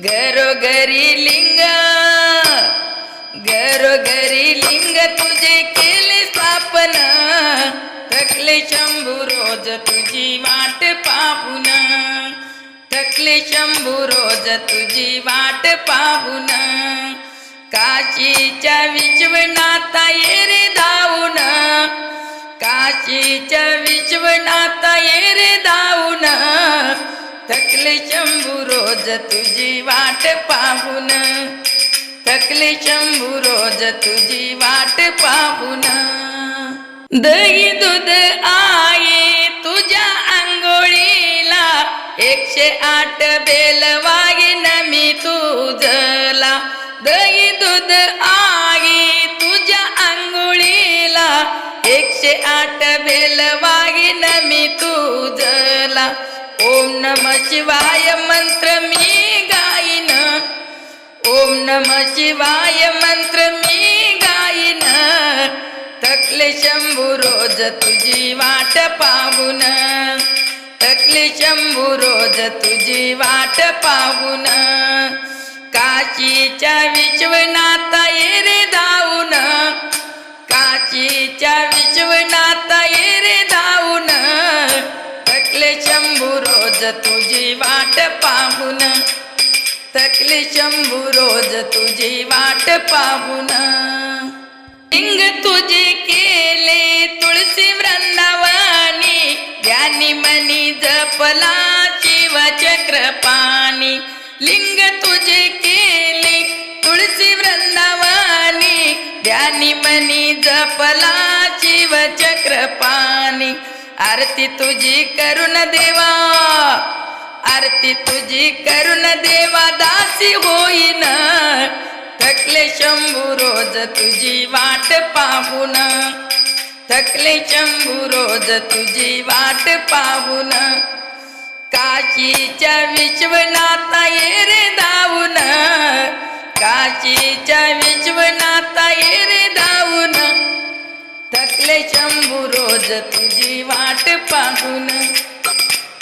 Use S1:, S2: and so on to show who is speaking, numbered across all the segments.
S1: घरोघरी लिंग घरोघरी लिंग तुझे केले स्थापन. थकले शंभू रोज तुझी वाट पाहून. थकले शंभू रोज तुझी वाट पाहून. काशीच्या विश्वनाथा ये रे धावून. काशीच्या विश्वनाथा ये रे धावून. थकले शंभू रोज तुझी वाट पाहून. थकले शंभू रोज तुझी वाट पाहून. दही दूध आहे तुझ्या आंघोळीला. एकशे आठ बेल वागिन मी तुझला. दही दूध आहे तुझ्या आंघोळीला. एकशे आठ बेल वागिन मी तुझला. ओम नम शिवाय मंत्र मी गाईन. ओम नम शिवाय मंत्र मी गाईन. थकले शंभू रोज तुझी वाट पाहून. थकले शंभू रोज तुझी वाट पाहून. काशीच्या विश्वनाथा ये रे तुझी वाट पाहून. थकले शंभू रोज तुझी वाट पाहून. लिंग तुझे केले तुळशी वृंदावानी. ज्ञानी मनी जपला शिव चक्रपाणी लिंग तुझे केले तुळशी वृंदावानी. ज्ञानी मनी जपला आरती तुझी करुण देवा आरती तुझी करुण देवा दासी होईन. थकले शंभू रोज तुझी वाट पाहून. थकले शंभू रोज तुझी वाट पाहून. काशीच्या विश्वनाथा ये रे धावून. काशीच्या विश्वनाथा ये रे थकले शंभू रोज तुझी वाट पाहून.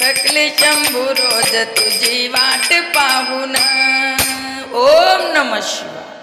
S1: थकले शंभू रोज तुझी वाट पाहून. ओम नम शिवाय.